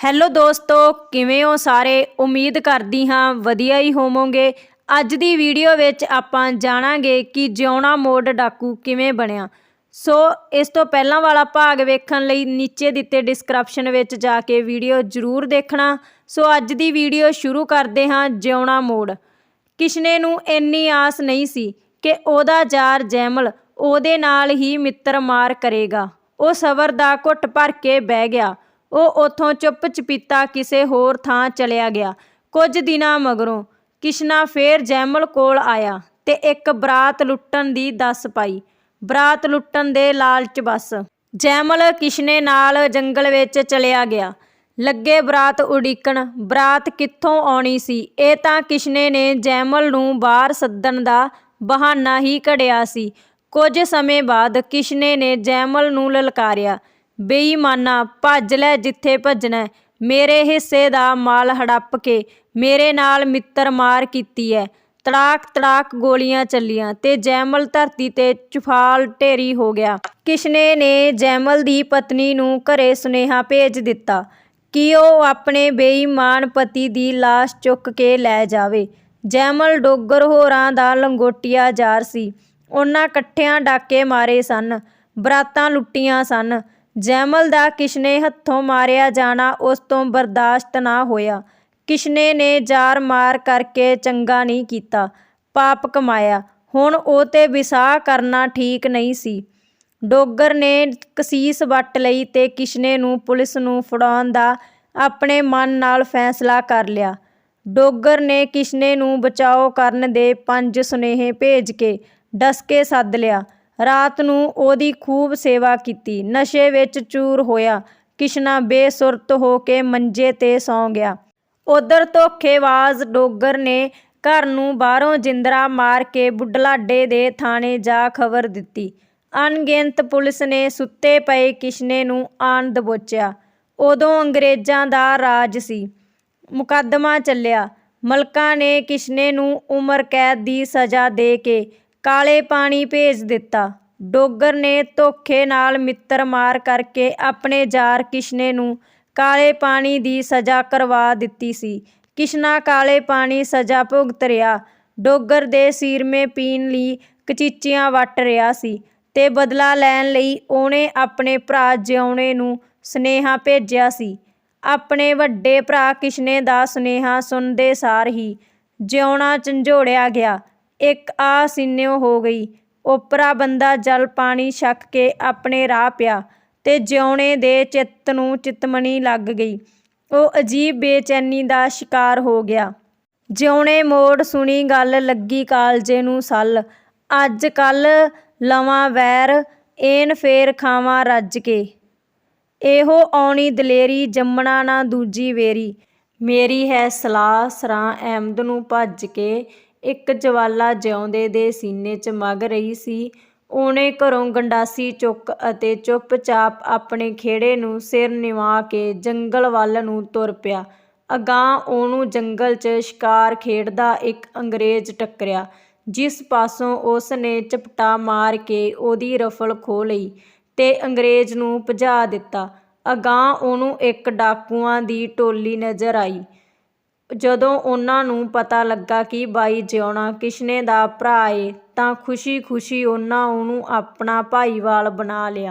Hello ਦੋਸਤੋ, ਕਿਵੇਂ ਹੋ ਸਾਰੇ? ਉਮੀਦ ਕਰਦੀ ਹਾਂ ਵਧੀਆ ਹੀ ਹੋਵੋਗੇ। ਅੱਜ ਦੀ ਵੀਡੀਓ ਵਿੱਚ ਆਪਾਂ ਜਾਣਾਂਗੇ ਕਿ ਜਿਉਣਾ ਮੋਡ ਡਾਕੂ ਕਿਵੇਂ ਬਣਿਆ। ਸੋ ਇਸ ਤੋਂ ਪਹਿਲਾਂ ਵਾਲਾ ਭਾਗ ਵੇਖਣ ਲਈ ਨੀਚੇ ਦਿੱਤੇ ਡਿਸਕ੍ਰਿਪਸ਼ਨ ਵਿੱਚ ਜਾ ਕੇ ਵੀਡੀਓ ਜ਼ਰੂਰ ਦੇਖਣਾ। ਸੋ ਅੱਜ ਦੀ ਵੀਡੀਓ ਸ਼ੁਰੂ ਕਰਦੇ ਹਾਂ ਜਿਉਣਾ ਮੋੜ। ਕਿਸ਼ਨੇ ਨੂੰ ਇੰਨੀ ਆਸ ਨਹੀਂ ਸੀ ਕਿ ਉਹਦਾ ਯਾਰ ਜੈਮਲ ਉਹਦੇ ਨਾਲ ਹੀ ਮਿੱਤਰ ਮਾਰ ਕਰੇਗਾ। ਉਹ ਸਬਰ ਦਾ ਘੁੱਟ ਭਰ ਕੇ ਬਹਿ ਗਿਆ। ਉਹ ਉਥੋਂ ਚੁੱਪ ਚਪੀਤਾ ਕਿਸੇ ਹੋਰ ਥਾਂ ਚਲਿਆ ਗਿਆ। ਕੁਝ ਦਿਨਾਂ ਮਗਰੋਂ ਕਿਸ਼ਨਾ ਫੇਰ ਜੈਮਲ ਕੋਲ ਆਇਆ ਤੇ ਇੱਕ ਬਰਾਤ ਲੁੱਟਣ ਦੀ ਦੱਸ ਪਾਈ। ਬਰਾਤ ਲੁੱਟਣ ਦੇ ਲਾਲਚ ਬਸ। ਜੈਮਲ ਕਿਸ਼ਨੇ ਨਾਲ ਜੰਗਲ ਵਿੱਚ ਚਲਿਆ ਗਿਆ। ਲੱਗੇ ਬਰਾਤ ਉਡੀਕਣ, ਬਰਾਤ ਕਿੱਥੋਂ ਆਉਣੀ ਸੀ? ਇਹ ਤਾਂ ਕਿਸ਼ਨੇ ਨੇ ਜੈਮਲ ਨੂੰ ਬਾਹਰ ਸੱਦਣ ਦਾ ਬਹਾਨਾ ਹੀ ਘੜਿਆ ਸੀ। ਕੁਝ ਸਮੇਂ ਬਾਅਦ ਕਿਸ਼ਨੇ ਨੇ ਜੈਮਲ ਨੂੰ ਲਲਕਾਰਿਆ। ਬੇਈਮਾਨਾ, ਭੱਜ ਲੈ ਜਿੱਥੇ ਭੱਜਣਾ। ਮੇਰੇ ਹਿੱਸੇ ਦਾ ਮਾਲ ਹੜੱਪ ਕੇ ਮੇਰੇ ਨਾਲ ਮਿੱਤਰ ਮਾਰ ਕੀਤੀ ਹੈ ਤੜਾਕ ਤੜਾਕ ਗੋਲੀਆਂ ਚੱਲੀਆਂ ਤੇ ਜੈਮਲ ਧਰਤੀ ਤੇ ਚੁਫਾਲ ਢੇਰੀ ਹੋ ਗਿਆ। ਕਿਸ਼ਨੇ ਨੇ ਜੈਮਲ ਦੀ ਪਤਨੀ ਨੂੰ ਘਰੇ ਸੁਨੇਹਾ ਭੇਜ ਦਿੱਤਾ ਕਿ ਉਹ ਆਪਣੇ ਬੇਈਮਾਨ ਪਤੀ ਦੀ ਲਾਸ਼ ਚੁੱਕ ਕੇ ਲੈ ਜਾਵੇ। ਜੈਮਲ ਡੋਗਰ ਹੋਰਾਂ ਦਾ ਲੰਗੋਟੀਆ ਜਾਰ ਸੀ। ਉਹਨਾਂ ਇਕੱਠਿਆਂ ਡਾਕੇ ਮਾਰੇ ਸਨ, ਬਰਾਤਾਂ ਲੁੱਟੀਆਂ ਸਨ। ਜੈਮਲ ਦਾ ਕਿਸ਼ਨੇ ਹੱਥੋਂ ਮਾਰਿਆ ਜਾਣਾ ਉਸ ਤੋਂ ਬਰਦਾਸ਼ਤ ਨਾ ਹੋਇਆ। ਕਿਸ਼ਨੇ ਨੇ ਜਾਰ ਮਾਰ ਕਰਕੇ ਚੰਗਾ ਨਹੀਂ ਕੀਤਾ, ਪਾਪ ਕਮਾਇਆ। ਹੁਣ ਉਹ ਤੇ ਵਿਸਾਹ ਕਰਨਾ ਠੀਕ ਨਹੀਂ ਸੀ। ਡੋਗਰ ਨੇ ਕਸੀਸ ਵੱਟ ਲਈ ਤੇ ਕਿਸ਼ਨੇ ਨੂੰ ਪੁਲਿਸ ਨੂੰ ਫੜਾਉਣ ਦਾ ਆਪਣੇ ਮਨ ਨਾਲ ਫੈਸਲਾ ਕਰ ਲਿਆ। ਡੋਗਰ ਨੇ ਕਿਸ਼ਨੇ ਨੂੰ ਬਚਾਓ ਕਰਨ ਦੇ ਪੰਜ ਸੁਨੇਹੇ ਭੇਜ ਕੇ ਡਸਕੇ ਸੱਦ ਲਿਆ। ਰਾਤ ਨੂੰ ਉਹਦੀ ਖੂਬ ਸੇਵਾ ਕੀਤੀ। ਨਸ਼ੇ ਵਿੱਚ ਚੂਰ ਹੋਇਆ। ਕਿਸ਼ਨਾ ਬੇਸੁਰਤ ਹੋ ਕੇ ਮੰਜੇ ਤੇ ਸੌਂ ਗਿਆ। ਉਧਰ ਧੋਖੇਬਾਜ਼ ਡੋਗਰ ਨੇ ਘਰ ਨੂੰ ਬਾਹਰੋਂ ਜਿੰਦਰਾ ਮਾਰ ਕੇ ਬੁੱਢਲਾਡੇ ਦੇ ਥਾਣੇ ਜਾ ਖਬਰ ਦਿੱਤੀ। ਅਣਗਿਣਤ ਪੁਲਿਸ ਨੇ ਸੁੱਤੇ ਪਏ ਕਿਸ਼ਨੇ ਨੂੰ ਆਣ ਦਬੋਚਿਆ। ਉਦੋਂ ਅੰਗਰੇਜ਼ਾਂ ਦਾ ਰਾਜ ਸੀ। ਮੁਕੱਦਮਾ ਚੱਲਿਆ। ਮਲਕਾਂ ਨੇ ਕਿਸ਼ਨੇ ਨੂੰ ਉਮਰ ਕੈਦ ਦੀ ਸਜ਼ਾ ਦੇ ਕੇ ਕਾਲੇ ਪਾਣੀ ਭੇਜ ਦਿੱਤਾ। ਡੋਗਰ ਨੇ ਧੋਖੇ ਨਾਲ ਮਿੱਤਰ ਮਾਰ ਕਰਕੇ ਆਪਣੇ ਜਾਰ ਕਿਸ਼ਨੇ ਨੂੰ ਕਾਲੇ ਪਾਣੀ ਦੀ ਸਜ਼ਾ ਕਰਵਾ ਦਿੱਤੀ ਸੀ। ਕਿਸ਼ਨਾ ਕਾਲੇ ਪਾਣੀ ਸਜ਼ਾ ਭੁਗਤ ਰਿਹਾ। ਡੋਗਰ ਦੇ ਸੀਰਮੇ ਪੀਣ ਲਈ ਕਚੀਚੀਆਂ ਵੱਟ ਰਿਹਾ ਸੀ ਤੇ ਬਦਲਾ ਲੈਣ ਲਈ ਉਹਨੇ ਆਪਣੇ ਭਰਾ ਜਿਉਣੇ ਨੂੰ ਸੁਨੇਹਾ ਭੇਜਿਆ ਸੀ। ਆਪਣੇ ਵੱਡੇ ਭਰਾ ਕਿਸ਼ਨੇ ਦਾ ਸੁਨੇਹਾ ਸੁਣਦੇ ਸਾਰ ਹੀ ਜਿਉਣਾ ਝੰਜੋੜਿਆ ਗਿਆ। ਇੱਕ ਆ ਸਿੰਨਿਓ ਹੋ ਗਈ। ਓਪਰਾ ਬੰਦਾ ਜਲ ਪਾਣੀ ਛਕ ਕੇ ਆਪਣੇ ਰਾਹ ਪਿਆ ਤੇ ਜਿਉਣੇ ਦੇ ਚਿੱਤ ਨੂੰ ਚਿਤਮਣੀ ਲੱਗ ਗਈ। ਉਹ ਅਜੀਬ ਬੇਚੈਨੀ ਦਾ ਸ਼ਿਕਾਰ ਹੋ ਗਿਆ। ਜਿਉਣੇ ਮੋੜ ਸੁਣੀ ਗੱਲ ਲੱਗੀ ਕਾਲਜੇ ਨੂੰ ਸੱਲ। ਅੱਜ ਕੱਲ ਲਵਾਂ ਵੈਰ, ਏਨ ਫੇਰ ਖਾਵਾਂ ਰੱਜ ਕੇ। ਇਹੋ ਆਉਣੀ ਦਲੇਰੀ, ਜੰਮਣਾ ਨਾ ਦੂਜੀ ਵੇਰੀ। ਮੇਰੀ ਹੈ ਸਲਾਹ, ਸਰਾਂ ਅਹਿਮਦ ਨੂੰ ਭੱਜ ਕੇ ਇੱਕ ਜਵਾਲਾ ਜਿਉਂਦੇ ਦੇ ਸੀਨੇ 'ਚ ਮਗ ਰਹੀ ਸੀ। ਉਹਨੇ ਘਰੋਂ ਗੰਡਾਸੀ ਚੁੱਕ ਅਤੇ ਚੁੱਪਚਾਪ ਆਪਣੇ ਖੇੜੇ ਨੂੰ ਸਿਰ ਨਿਵਾ ਕੇ ਜੰਗਲ ਵੱਲ ਨੂੰ ਤੁਰ ਪਿਆ। ਅਗਾਂਹ ਉਹਨੂੰ ਜੰਗਲ 'ਚ ਸ਼ਿਕਾਰ ਖੇਡਦਾ ਇੱਕ ਅੰਗਰੇਜ਼ ਟੱਕਰਿਆ, ਜਿਸ ਪਾਸੋਂ ਉਸ ਨੇ ਚਪਟਾ ਮਾਰ ਕੇ ਉਹਦੀ ਰਫਲ ਖੋਹ ਲਈ ਤੇ ਅੰਗਰੇਜ਼ ਨੂੰ ਭਜਾ ਦਿੱਤਾ। ਅਗਾਂਹ ਉਹਨੂੰ ਇੱਕ ਡਾਕੂਆਂ ਦੀ ਟੋਲੀ ਨਜ਼ਰ ਆਈ। ਜਦੋਂ ਉਹਨਾਂ ਨੂੰ ਪਤਾ ਲੱਗਾ ਕਿ ਬਾਈ ਜਿਉਣਾ ਕਿਸ਼ਨੇ ਦਾ ਭਰਾ ਏ, ਤਾਂ ਖੁਸ਼ੀ-ਖੁਸ਼ੀ ਉਹਨਾਂ ਉਹਨੂੰ ਆਪਣਾ ਭਾਈਵਾਲ ਬਣਾ ਲਿਆ।